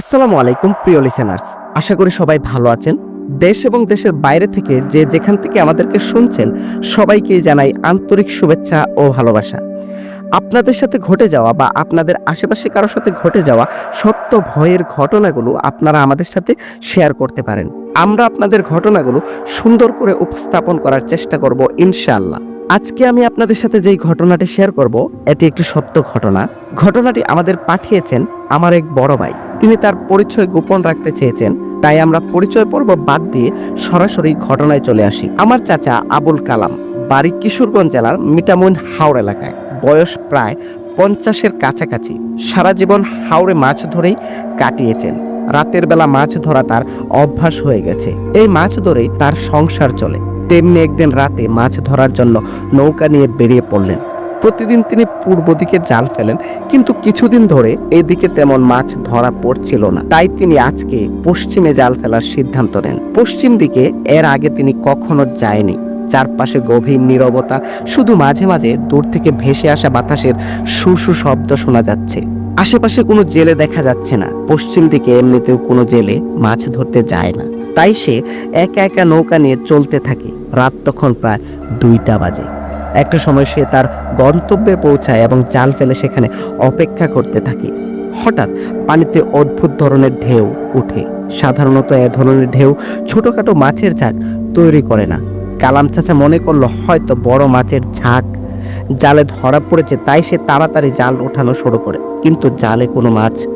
আসসালামু আলাইকুম, প্রিয় লিসেনার্স আশা করি সবাই ভালো আছেন। দেশ এবং দেশের বাইরে থেকে যে যেখান থেকে আমাদেরকে শুনছেন সবাইকে জানাই আন্তরিক শুভেচ্ছা ও ভালোবাসা। আপনাদের সাথে ঘটে যাওয়া বা আপনাদের আশেপাশে কারোর সাথে ঘটে যাওয়া সত্য ভয়ের ঘটনাগুলো আপনারা আমাদের সাথে শেয়ার করতে পারেন। আমরা আপনাদের ঘটনাগুলো সুন্দর করে উপস্থাপন করার চেষ্টা করব ইনশাআল্লাহ। আজকে আমি আপনাদের সাথে যেই ঘটনাটি শেয়ার করব, এটি একটি সত্য ঘটনা। ঘটনাটি আমাদের পাঠিয়েছেন আমার এক বড় ভাই। তিনি তার পরিচয় গোপন রাখতে চেয়েছেন। তাই আমরা পরিচয় পর্ব বাদ দিয়ে সরাসরি ঘটনায় চলে আসি। আমার চাচা আবুল কালাম, বাড়ি কিশোরগঞ্জ জেলার মিটামুন হাওড় এলাকায়। বয়স প্রায় পঞ্চাশের কাছাকাছি। সারা জীবন হাওড়ে মাছ ধরেই কাটিয়েছেন। রাতের বেলা মাছ ধরা তার অভ্যাস হয়ে গেছে। এই মাছ ধরেই তার সংসার চলে। তেমনি একদিন রাতে মাছ ধরার জন্য নৌকা নিয়ে বেরিয়ে পড়লেন। প্রতিদিন তিনি পূর্ব দিকে জাল ফেলেন, কিন্তু কিছুদিন ধরে এদিকে তেমন মাছ ধরা পড়ছিল না। তাই তিনি আজকে পশ্চিমে জাল ফেলার সিদ্ধান্ত নেন। পশ্চিম দিকে এর আগে তিনি কখনো যায়নি। চারপাশে গভীর নীরবতা, শুধু মাঝে মাঝে দূর থেকে ভেসে আসা বাতাসের সুসু শব্দ শোনা যাচ্ছে। আশেপাশে কোনো জেলে দেখা যাচ্ছে না। পশ্চিম দিকে এমনিতেও কোনো জেলে মাছ ধরতে যায় না। তাই সে একা একা নৌকা নিয়ে চলতে থাকে। রাত তখন প্রায় দুইটা বাজে। একটা সময় সে তার গন্তব্যে পৌঁছায় এবং জাল ফেলে সেখানে অপেক্ষা করতে থাকে। হঠাৎ পানিতে অদ্ভুত ধরনের ঢেউ উঠে সাধারণত এ ধরনের ঢেউ ছোটখাটো মাছের ঝাঁক তৈরি করে না। কালাম চাচা মনে করল, হয়তো বড় মাছের ঝাঁক। জালে ধরা পড়েছে, তাই সে তাড়াতাড়ি জাল ওঠানো শুরু করে। কিন্তু জালে কোনো মাছ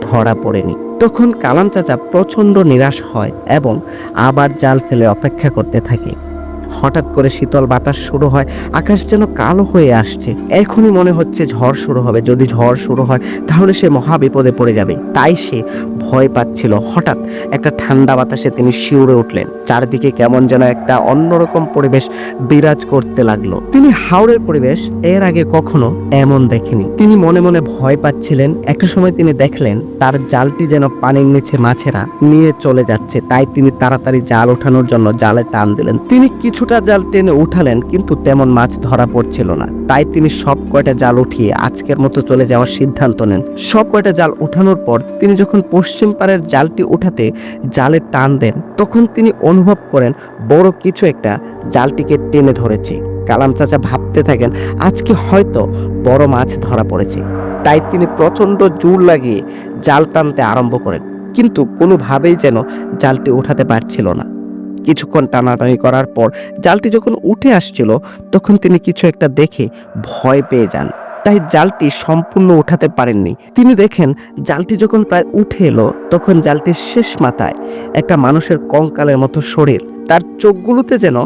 ধরা পড়েনি। তখন কালাম চাচা প্রচণ্ড নিরাশ হয় এবং আবার জাল ফেলে অপেক্ষা করতে থাকে। হঠাৎ করে শীতল বাতাস শুরু হয়, আকাশ যেন কালো হয়ে আসছে। এখনই মনে হচ্ছে ঝড় শুরু হবে। যদি ঝড় শুরু হয়, তাহলে সে মহা বিপদে পড়ে যাবে। তাই সে ভয় পাচ্ছিল। হঠাৎ একটা ঠান্ডা বাতাসে তিনি শিউরে উঠলেন। চারদিকে কেমন যেন একটা অন্যরকম পরিবেশ বিরাজ করতে লাগল। তিনি হাওড়ের পরিবেশ এর আগে কখনো এমন দেখেনি। তিনি মনে মনে ভয় পাচ্ছিলেন। একটা সময় তিনি দেখলেন, তার জালটি যেন পানির নিচে মাছেরা নিয়ে চলে যাচ্ছে। তাই তিনি তাড়াতাড়ি জাল ওঠানোর জন্য জালে টান দিলেন। তিনি কিছুটা জাল টেনে উঠালেন, কিন্তু তেমন মাছ ধরা পড়ছিল না। তাই তিনি সব কয়টা জাল উঠিয়ে আজকের মতো চলে যাওয়ার সিদ্ধান্ত নেন। সব কয়টা জাল উঠানোর পর তিনি যখন পশ্চিম পাড়ের জালটি উঠাতে জালে টান দেন, তখন তিনি অনুভব করেন বড় কিছু একটা জালটিকে টেনে ধরেছে। কালাম চাচা ভাবতে থাকেন, আজকে হয়তো বড় মাছ ধরা পড়েছে। তাই তিনি প্রচণ্ড জোর লাগিয়ে জাল টানতে আরম্ভ করেন, কিন্তু কোনোভাবেই যেন জালটি উঠাতে পারছিল না। কিছুক্ষণ টানাটানি করার পর জালটি যখন উঠে আসছিল, তখন তিনি কিছু একটা দেখে ভয় পেয়ে যান। তাই জালটি সম্পূর্ণ উঠাতে পারেননি। তিনি দেখেন জালটি যখন প্রায় উঠে এলো, তখন জালটির শেষ মাথায় একটা মানুষের কঙ্কালের মতো শরীর। তার চোখগুলোতে যেন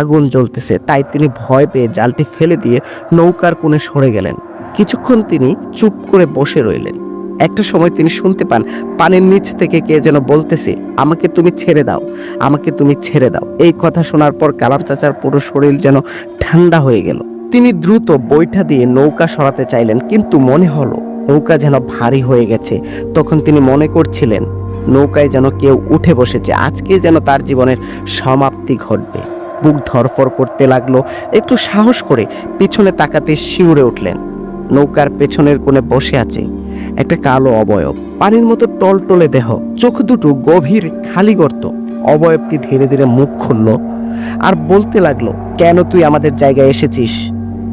আগুন জ্বলতেছে, তাই তিনি ভয় পেয়ে জালটি ফেলে দিয়ে নৌকার কোণে সরে গেলেন। কিছুক্ষণ তিনি চুপ করে বসে রইলেন। একটা সময় তিনি শুনতে পান। পানির নিচ থেকে কে যেন বলতেছে, আমাকে তুমি ছেড়ে দাও, আমাকে তুমি ছেড়ে দাও। এই কথা শোনার পর কালাম চাচার পুরো শরীর যেন ঠান্ডা হয়ে গেল। তিনি দ্রুত বৈঠা দিয়ে নৌকা সরাতে চাইলেন, কিন্তু মনে হলো নৌকা যেন ভারী হয়ে গেছে। তখন তিনি মনে করছিলেন, নৌকায় যেন কেউ উঠে বসেছে, আজকে যেন তার জীবনের সমাপ্তি ঘটবে। বুক ধরফর করতে লাগল, একটু সাহস করে পিছনে তাকাতে শিউরে উঠলেন। নৌকার পেছনের কোণে বসে আছে। একটা কালো অবয়ব। পানির মতো টলটলে দেহ। চোখ দুটো গভীর, খালি গর্ত। অবয়বটি ধীরে ধীরে মুখ খুলল আর বলতে লাগল, কেন তুই আমাদের জায়গায় এসেছিস?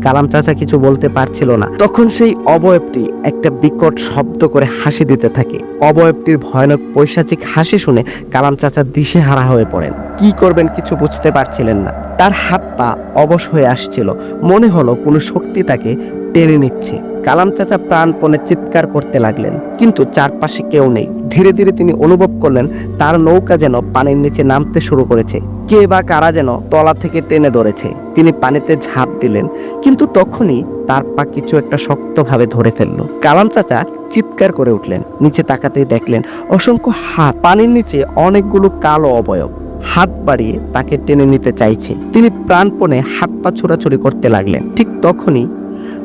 কালাম চাচা কিছু বলতে পারছিল না। তখন সেই অবয়বটি একটা বিকট শব্দ করে হাসি দিতে থাকে। অবয়বটির ভয়ানক পৈশাচিক হাসি শুনে কালাম চাচা দিশেহারা হয়ে পড়েন। কি করবেন কিছু বুঝতে পারছিলেন না। তার হাত পা অবশ হয়ে আসছিল। মনে হলো কোনো শক্তি তাকে টেনে নিচ্ছে। কালাম চাচা প্রাণপণে চিৎকার করতে লাগলেন, কিন্তু চারপাশে কেউ নেই। ধীরে ধীরে তিনি অনুভব করলেন, তার নৌকা যেন পানির নিচে নামতে শুরু করেছে। কে বা কারা যেন তলা থেকে টেনে ধরেছে। তিনি পানিতে ঝাঁপ দিলেন, কিন্তু তখনই তার পা কিছু একটা শক্তভাবে ধরে ফেলল। কালাম চাচা চিৎকার করে উঠলেন, নিচে তাকাতেই দেখলেন অসংখ্য হাত। পানির নিচে অনেকগুলো কালো অবয়ব। হাত বাড়িয়ে তাকে টেনে নিতে চাইছে। তিনি প্রাণপণে হাত পা ছোড়াছুড়ি করতে লাগলেন। ঠিক তখনই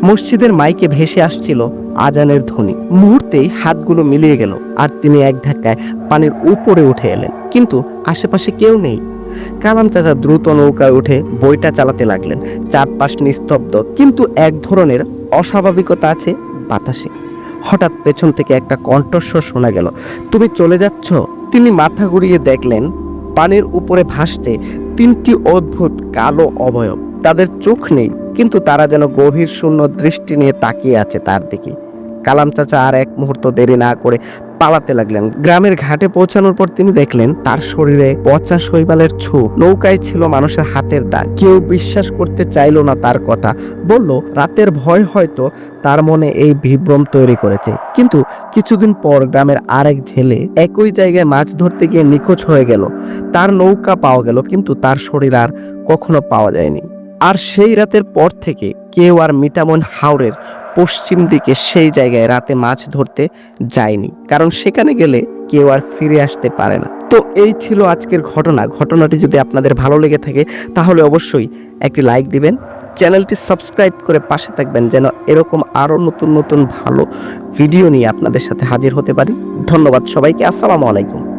মসজিদের মাইকে ভেসে আসছিল আজানের ধ্বনি। মুহূর্তেই হাতগুলো মিলিয়ে গেল আর তিনি এক ধাক্কায় পানির উপরে উঠে এলেন। কিন্তু আশেপাশে কেউ নেই। কালাম চাচা দ্রুত নৌকায় উঠে বইটা চালাতে লাগলেন। চারপাশ নিস্তব্ধ, কিন্তু এক ধরনের অস্বাভাবিকতা আছে বাতাসে। হঠাৎ পেছন থেকে একটা কণ্ঠস্বর শোনা গেল। তুমি চলে যাচ্ছ? তিনি মাথা ঘুরিয়ে দেখলেন পানির উপরে ভাসছে তিনটি অদ্ভুত কালো অবয়ব। তাদের চোখ নেই, কিন্তু তারা যেন গভীর শূন্য দৃষ্টি নিয়ে তাকিয়ে আছে তার দিকে। কালাম চাচা আর এক মুহূর্ত দেরি না করে পালাতে লাগলেন। গ্রামের ঘাটে পৌঁছানোর পর তিনি দেখলেন, তার শরীরে পচা শৈবালের ছোপ। নৌকায় ছিল মানুষের হাতের দাগ। কেউ বিশ্বাস করতে চাইলো না তার কথা। বলল, রাতের ভয় হয়তো তার মনে এই বিভ্রম তৈরি করেছে। কিন্তু কিছুদিন পর গ্রামের আরেক ঝেলে একই জায়গায় মাছ ধরতে গিয়ে নিখোঁজ হয়ে গেল। তার নৌকা পাওয়া গেল, কিন্তু তার শরীর আর কখনো পাওয়া যায়নি। আর সেই রাতের পর থেকে কেউ আর মিটামন হাওরের পশ্চিম দিকে সেই জায়গায় রাতে মাছ ধরতে যায়নি। কারণ সেখানে গেলে কেউ আর ফিরে আসতে পারে না। তো এই ছিল আজকের ঘটনা। ঘটনাটি যদি আপনাদের ভালো লেগে থাকে, তাহলে অবশ্যই একটি লাইক দিবেন। চ্যানেলটি সাবস্ক্রাইব করে পাশে থাকবেন যেন এরকম আরও নতুন নতুন ভালো ভিডিও নিয়ে আপনাদের সাথে হাজির হতে পারি। ধন্যবাদ সবাইকে। আসসালামু আলাইকুম।